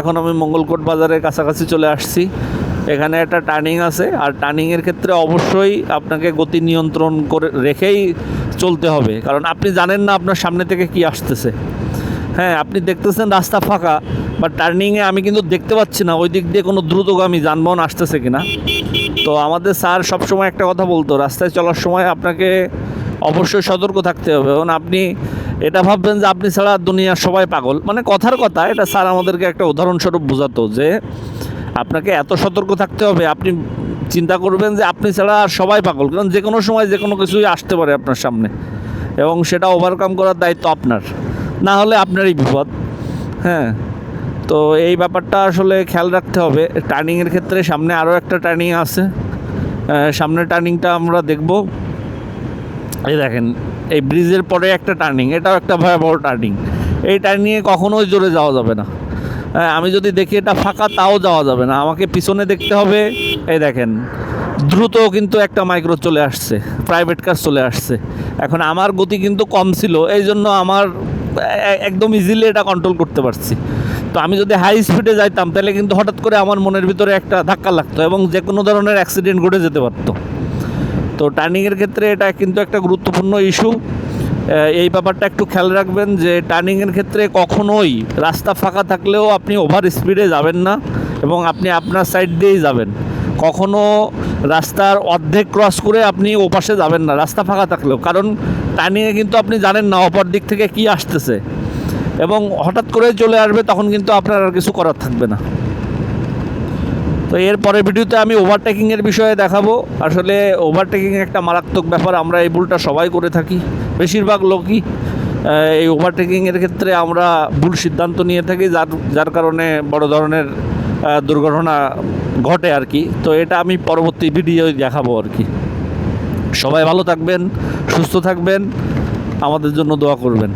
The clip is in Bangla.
এখন আমি মঙ্গলকোট বাজারের কাছাকাছি চলে আসছি। এখানে একটা টার্নিং আছে, আর টার্নিংয়ের ক্ষেত্রে অবশ্যই আপনাকে গতি নিয়ন্ত্রণ করে রেখেই চলতে হবে। কারণ আপনি জানেন না আপনার সামনে থেকে কি আসতেছে। হ্যাঁ আপনি দেখতেছেন রাস্তা ফাঁকা বা টার্নিংয়ে আমি কিন্তু দেখতে পাচ্ছি না। ওই দিক দিয়ে কোনো দ্রুতগামী যানবাহন আসতেছে কিনা। তো আমাদের স্যার সবসময় একটা কথা বলতো, রাস্তায় চলার সময় আপনাকে অবশ্যই সতর্ক থাকতে হবে। এবং আপনি এটা ভাববেন যে আপনি ছাড়া দুনিয়ার সবাই পাগল। মানে কথার কথা এটা স্যার আমাদেরকে একটা উদাহরণস্বরূপ বোঝাতো যে আপনাকে এত সতর্ক থাকতে হবে আপনি চিন্তা করবেন যে আপনি ছাড়া আর সবাই পাগল কারণ যে কোনো সময় যে কোনো কিছুই আসতে পারে আপনার সামনে। এবং সেটা ওভারকাম করার দায়িত্ব আপনার। না হলে আপনারই বিপদ। হ্যাঁ তো এই ব্যাপারটা আসলে খেয়াল রাখতে হবে। টার্নিংয়ের ক্ষেত্রে সামনে আরও একটা টার্নিং আছে। আহ, সামনের টার্নিংটা আমরা দেখব। এই দেখেন এই ব্রিজের পরে একটা টার্নিং এটাও একটা ভয়াবহ টার্নিং এই টার্নিংয়ে কখনোই জোরে যাওয়া যাবে না। হ্যাঁ, আমি যদি দেখি এটা ফাঁকা তাও যাওয়া যাবে না। আমাকে পিছনে দেখতে হবে। এই দেখেন দ্রুত কিন্তু একটা মাইক্রো চলে আসছে প্রাইভেট কার চলে আসছে। এখন আমার গতি কিন্তু কম ছিল এই জন্য আমার একদম ইজিলি এটা কন্ট্রোল করতে পারছি। তো আমি যদি হাই স্পিডে যাইতাম তাহলে কিন্তু হঠাৎ করে আমার মনের ভিতরে একটা ধাক্কা লাগতো এবং যে কোনো ধরনের অ্যাক্সিডেন্ট ঘটে যেতে পারতো। তো টার্নিংয়ের ক্ষেত্রে এটা কিন্তু একটা গুরুত্বপূর্ণ ইস্যু এই ব্যাপারটা একটু খেয়াল রাখবেন যে টার্নিংয়ের ক্ষেত্রে কখনোই রাস্তা ফাঁকা থাকলেও আপনি ওভার স্পিডে যাবেন না এবং আপনি আপনার সাইড দিয়েই যাবেন। কখনো রাস্তার অর্ধেক ক্রস করে আপনি ওপাশে যাবেন না, রাস্তা ফাঁকা থাকলেও। কারণ টার্নিংয়ে কিন্তু আপনি জানেন না অপর দিক থেকে কি আসতেছে। এবং হঠাৎ করে চলে আসবে তখন কিন্তু আপনার আর কিছু করার থাকবে না। তো এর পরের ভিডিওতে আমি ওভারটেকিংয়ের বিষয়ে দেখাবো। আসলে ওভারটেকিং একটা মারাত্মক ব্যাপার, আমরা এই ভুলটা সবাই করে থাকি। বেশিরভাগ লোকই এই ওভারটেকিংয়ের ক্ষেত্রে আমরা ভুল সিদ্ধান্ত নিয়ে থাকি, যার যার কারণে বড় ধরনের দুর্ঘটনা ঘটে আর কি। তো এটা আমি পরবর্তী ভিডিও দেখাবো আর কি। সবাই ভালো থাকবেন, সুস্থ থাকবেন, আমাদের জন্য দোয়া করবেন।